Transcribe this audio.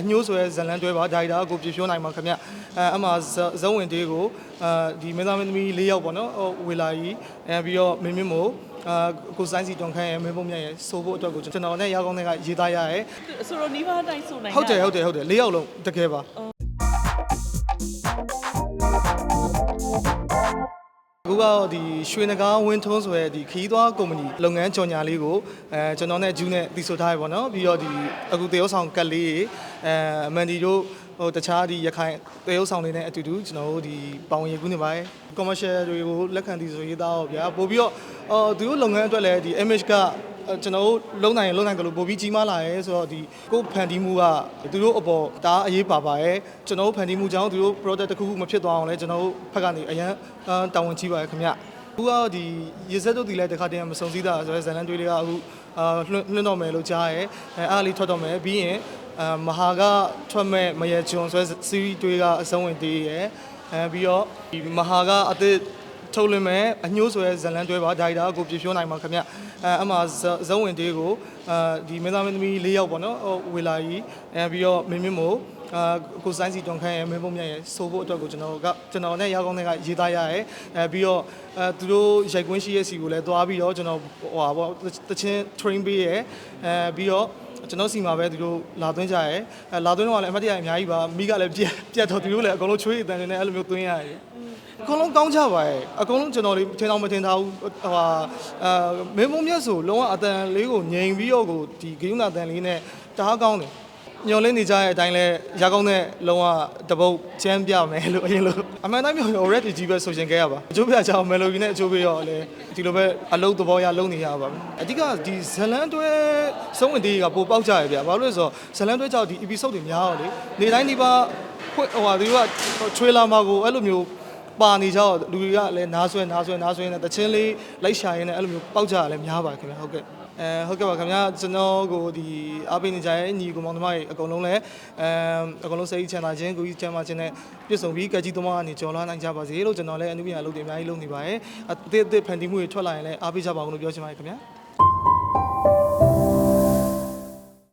အညိုးဆိုရဲဇလန်တွဲပါဒါရိုက်တာကိုပြည့်ဖြိုးနိုင်ပါခင်ဗျအဲအမှဇုံဝင်တေးကိုအဲဒီမင်းသားမင်းသမီး၄ယောက်ပေါ့နော်ဟိုဝေလာကြီးအဲပြီးတော့မင်းမင်းမို့အာကိုစိုင်းစီတွန်ခန့်ရဲ့မင်းပုံမြတ်ရဲ့ဆိုဖို့အတွက်ကိုကျွန်တော်နဲ့ရောက်ကောင်းတဲ့ကရေးသားရရဲ့ဆိုတော့နီးပါးအတိုင်းဆိုနိုင်ဟုတ်တယ်ဟုတ်တယ်ဟုတ်တယ်၄ယောက်လုံးတကယ်ပါ အခုကတော့ဒီရွှေနဂါဝင်းထုံးဆိုရဲဒီခီးသွားကုမ္ပဏီလုပ်ငန်းကြော်ညာလေးကိုအဲကျွန်တော်နဲ့ဂျူးနဲ့တီဆိုထားရပါတော့ပြီးတော့ဒီအခုတရုတ်ဆောင်ကတ်လေးအဲအမန်ဒီတို့ဟိုတခြားဒီရခိုင်တရုတ်ဆောင်လေးနဲ့အတူတူကျွန်တော်တို့ဒီပေါဝင်ရကူးနေပါတယ် commercial တွေကိုလက်ခံတီဆိုရေးသားတော့ဗျာပို့ပြီးတော့အော်သူတို့လုပ်ငန်းအတွက်လည်းဒီ image ကအဲ ကျွန်တော်တို့လုံနိုင်ရင်လုံနိုင်တယ်လို့ပို့ပြီးကြီးမားလာရဲဆိုတော့ဒီကိုယ်ဖန်တီးမှုကသူတို့အပေါ်ဒါအရေးပါပါရဲ့ကျွန်တော်တို့ဖန်တီးမှုကြောင့်သူတို့ product တစ်ခုခုမဖြစ်သွားအောင်လဲကျွန်တော်တို့ဘက်ကနေအရန်တာဝန်ကြီးပါတယ်ခင်ဗျအခုကဒီရေစက်တို့ဒီလည်းတစ်ခါတည်းမစုံစည်းတာဆိုတော့ဇလန်တွေးလေးကအခုအာလွှင့်လွှင့်တော့မယ်လို့ကြားရဲအဲအားလေးထွက်တော့မယ်ပြီးရင်အမဟာကထွက်မဲ့မရဂျွန်ဆိုတဲ့ series တွေးကအဆုံးဝင်သေးရဲအဲပြီးတော့ဒီမဟာကအသစ် ထုတ်လွှင့်မဲ့အညိုးဆိုရဲဇလန်တွဲပါဒါရိုက်တာကိုပြည့်ဖြိုးနိုင်ပါခင်ဗျအဲအမှဇုံဝင်တေးကိုအဲဒီမင်းသားမင်းသမီး၄ယောက်ပေါ့နော်ဟိုဝေလာကြီးအဲပြီးတော့မင်းမင်းမို့အာကိုစိုင်းစီတွန်ခန့်ရဲ့မင်းပုံမြတ်ရဲ့ဆိုဖို့အတွက်ကိုကျွန်တော်ကကျွန်တော်နဲ့ရောက်ကောင်းတဲ့ကရေးသားရရဲ့အဲပြီးတော့အဲသူတို့ရိုက်ကွင်းရှိရဲ့စီကိုလည်းသွားပြီးတော့ကျွန်တော်ဟိုဟာပေါ့တချင်း train ပေးရဲ့အဲပြီးတော့ ကျွန်တော်စီမှာပဲသူတို့လာသွင်းကြရဲအဲလာသွင်းတော့လည်းအမှတ်တရအများကြီးပါမိကလည်းပြက်ပြက်တော့သူတို့လည်းအကုန်လုံးချွေးအတန်တွေနဲ့အဲ့လိုမျိုးသွင်းရတယ်အကုန်လုံးကောင်းကြပါရဲ့အကုန်လုံးကျွန်တော်လေးထင်အောင်မထင်ထားဘူးဟိုဟာအာမင်းမုံမြတ်ဆိုလုံးဝအတန်လေးကိုငြိမ်ပြီးတော့ကိုဒီဂိမ်းနာတန်လေးနဲ့တအားကောင်းတယ် ညော်လင်းနေကြတဲ့အတိုင်းလဲရကောင်းတဲ့လုံးဝတပုတ်ချမ်းပြမယ်လို့အရင်လို့အမှန်တိုင်းပြောရင် already ကြီးပဲဆိုရှင်ခဲ့ရပါအကျိုးပြချောင်း melody နဲ့အကျိုးပြရောလဲဒီလိုပဲအလုံးသဘောရလုံးနေရပါမယ်အဓိကဒီဇလန်တွဲစုံဝင်သေးကပိုပေါက်ကြရဗျာဘာလို့လဲဆိုတော့ဇလန်တွဲကြောင့်ဒီ episode တွေများတော့လေနေတိုင်းဒီပါခွဟိုဟာဒီကချွေးလာမှာကိုအဲ့လိုမျိုး ပါနေကြတော့လူတွေကလည်းနားဆွဲနားဆွဲနားဆွဲနေတချင်းလေးလိုက်ရှာရင်းနဲ့အဲ့လိုမျိုးပေါက်ကြရလဲများပါခင်ဗျာဟုတ်ကဲ့အဲဟုတ်ကဲ့ပါခင်ဗျာကျွန်တော်ကိုဒီအားပေးနေကြတဲ့ညီကိုမောင်နှမတွေအကုန်လုံးလည်းအဲအကုန်လုံးစိတ်ချမ်းသာခြင်းကိုကြီးချမ်းသာခြင်းနဲ့ပြည့်စုံပြီးကကြီးသမားကနေကြော်လာနိုင်ကြပါစေလို့ကျွန်တော်လည်းအနုပညာလုပ်တွေအများကြီးလုပ်နေပါတယ်အသစ်အသစ်ဖန်တီးမှုတွေထွက်လာရင်လည်းအားပေးကြပါအောင်လို့ပြောချင်ပါတယ်ခင်ဗျာ